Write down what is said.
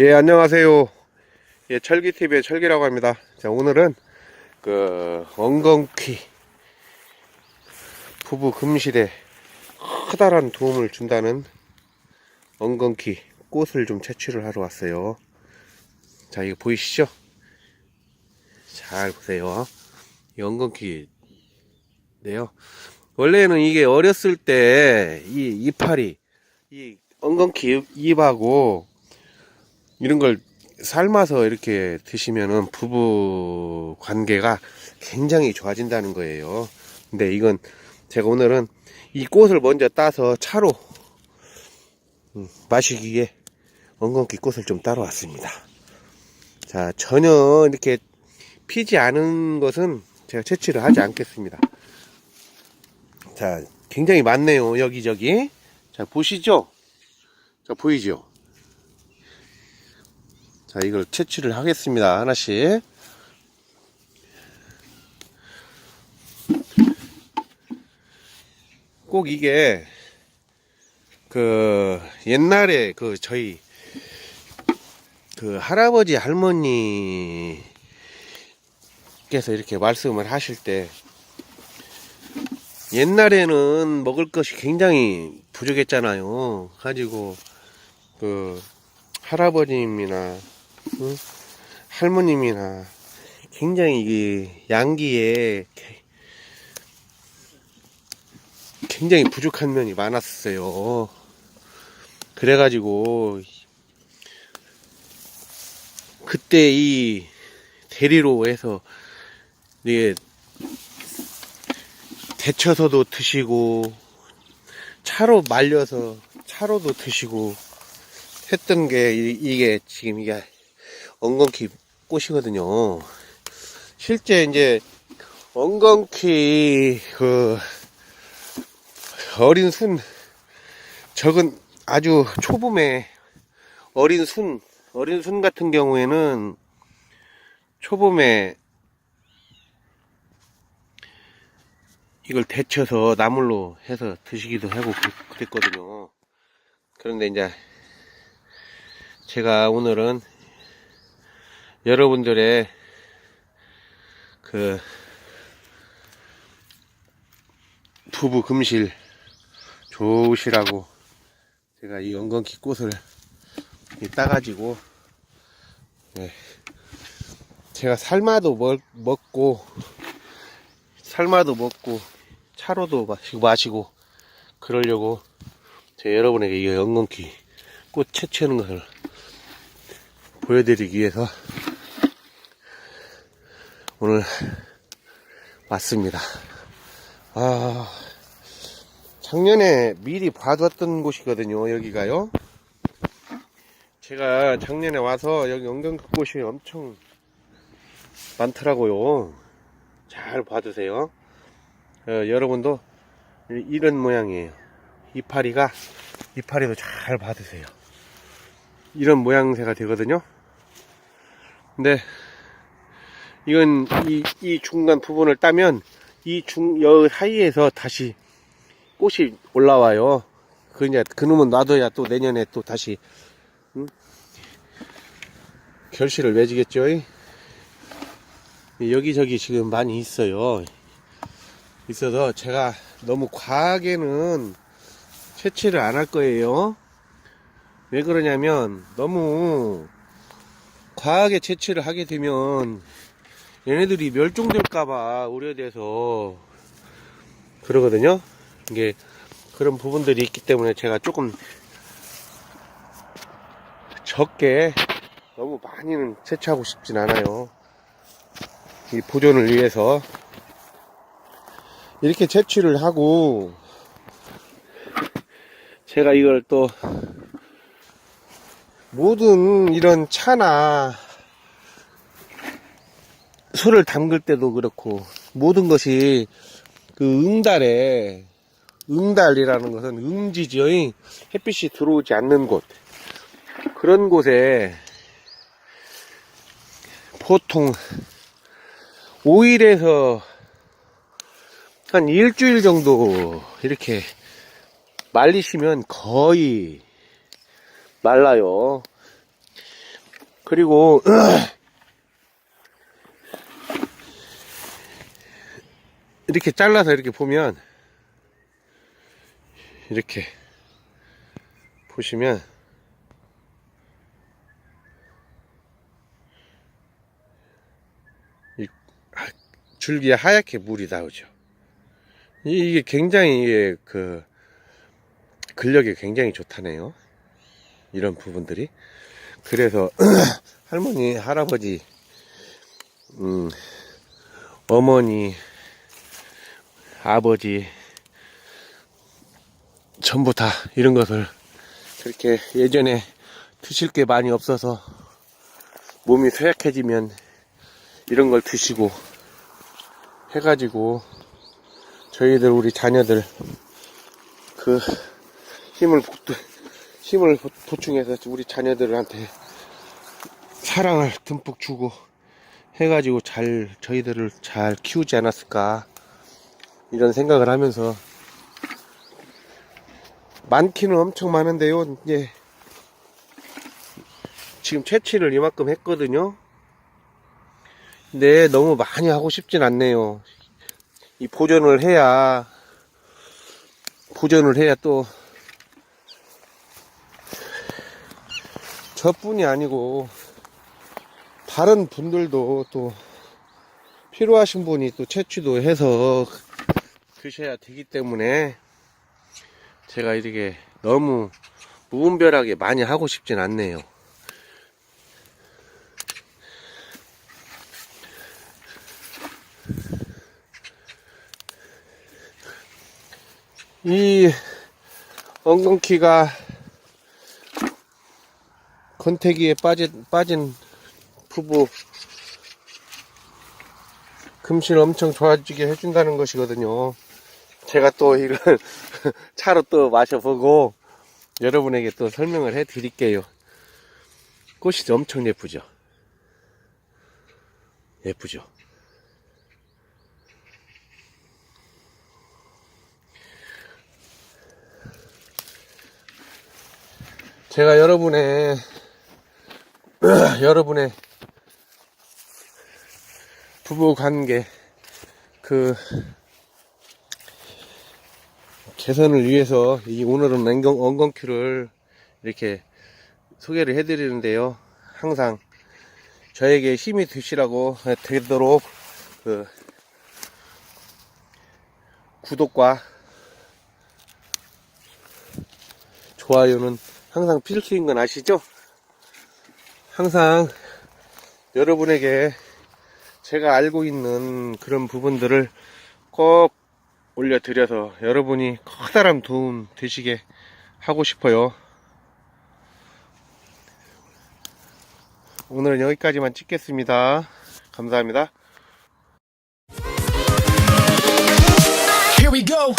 예, 안녕하세요. 예, 철기TV의 철기라고 합니다. 자, 오늘은 그, 엉겅퀴 부부 금실에 커다란 도움을 준다는 엉겅퀴 꽃을 좀 채취를 하러 왔어요. 자, 이거 보이시죠? 잘 보세요. 이 엉겅퀴인데요. 원래는 이게 어렸을 때 이 이파리, 이 엉겅퀴 잎하고 이런 걸 삶아서 이렇게 드시면은 부부 관계가 굉장히 좋아진다는 거예요. 근데 이건 제가 오늘은 이 꽃을 먼저 따서 차로 음, 마시기에 엉겅퀴 꽃을 좀 따러 왔습니다. 자, 전혀 이렇게 피지 않은 것은 제가 채취를 하지 않겠습니다. 자, 굉장히 많네요. 여기저기. 자, 보시죠? 자, 보이죠? 자, 이걸 채취를 하겠습니다. 하나씩. 꼭 이게, 그, 옛날에 그, 저희, 그, 할아버지, 할머니께서 이렇게 말씀을 하실 때, 옛날에는 먹을 것이 굉장히 부족했잖아요. 가지고, 그, 할아버님이나, 응? 할머님이나, 굉장히 이 양기에 게- 굉장히 부족한 면이 많았어요. 그래가지고, 그때 이 대리로 해서, 이게, 데쳐서도 드시고, 차로 말려서 차로도 드시고, 했던 게, 이- 이게 지금 이게 엉겅퀴 꽃이거든요. 실제 이제, 엉겅퀴, 그, 어린 순, 적은 아주 초봄에 어린 순, 어린 순 같은 경우에는 초봄에 이걸 데쳐서 나물로 해서 드시기도 하고 그- 그랬거든요. 그런데 이제 제가 오늘은 여러분들의 그 부부 금실 좋으시라고 제가 이 엉겅퀴 꽃을 이 따가지고 네. 제가 삶아도 먹, 먹고 삶아도 먹고 차로도 마시고 마시고 그러려고 제가 여러분에게 이 엉겅퀴 꽃 채취하는 것을 보여드리기 위해서 오늘 왔습니다. 아, 작년에 미리 봐뒀던 곳이거든요, 여기가요. 제가 작년에 와서 여기 엉겅퀴 꽃이 엄청 많더라고요. 잘 봐주세요. 어, 여러분도 이- 이런 모양이에요. 이파리가, 이파리도 잘 봐주세요. 이런 모양새가 되거든요. 근데, 이건 이, 이 중간 부분을 따면 이 중, 여 사이에서 다시 꽃이 올라와요. 그 이제 그놈은 놔둬야 또 내년에 또 다시, 음? 결실을 맺으겠죠. 여기저기 지금 많이 있어요. 있어서 제가 너무 과하게는 채취를 안 할 거예요. 왜 그러냐면 너무 과하게 채취를 하게 되면 얘네들이 멸종될까봐 우려돼서 그러거든요. 이게 그런 부분들이 있기 때문에 제가 조금 적게 너무 많이는 채취하고 싶진 않아요. 이 보존을 위해서 이렇게 채취를 하고 제가 이걸 또 모든 이런 차나 술을 담글 때도 그렇고 모든 것이 그 응달에 응달이라는 것은 응지죠 햇빛이 들어오지 않는 곳 그런 곳에 보통 5일에서 한 일주일 정도 이렇게 말리시면 거의 말라요. 그리고 이렇게 잘라서 이렇게 보면 이렇게 보시면 이 하- 줄기에 하얗게 물이 나오죠. 이- 이게 굉장히 그 근력이 굉장히 좋다네요. 이런 부분들이. 그래서 할머니, 할아버지, 음, 어머니, 아버지, 전부 다 이런 것을 그렇게 예전에 드실 게 많이 없어서 몸이 쇠약해지면 이런 걸 드시고 해가지고 저희들 우리 자녀들 그 힘을 보- 힘을 보- 보충해서 우리 자녀들한테 사랑을 듬뿍 주고 해가지고 잘 저희들을 잘 키우지 않았을까 이런 생각을 하면서 많기는 엄청 많은데요. 이제 지금 채취를 이만큼 했거든요. 근데 너무 많이 하고 싶진 않네요. 이 보존을 해야 보존을 해야 또 저뿐이 아니고 다른 분들도 또 필요하신 분이 또 채취도 해서 드셔야 되기 때문에 제가 이렇게 너무 무분별하게 많이 하고 싶진 않네요. 이 엉겅퀴가 건태기에 빠진, 빠진 부부 금실 엄청 좋아지게 해준다는 것이거든요. 제가 또 이걸 차로 또 마셔보고 여러분에게 또 설명을 해 드릴게요. 꽃이 엄청 예쁘죠? 예쁘죠? 제가 여러분의 여러분의 부부 관계 그 개선을 위해서 이 오늘은 엉겅, 엉겅퀴를 이렇게 소개를 해드리는데요. 항상 저에게 힘이 되시라고 되도록 그 구독과 좋아요는 항상 필수인 건 아시죠? 항상 여러분에게 제가 알고 있는 그런 부분들을 꼭 올려드려서 여러분이 커다란 도움 되시게 하고 싶어요. 오늘은 여기까지만 찍겠습니다. 감사합니다. Here we go.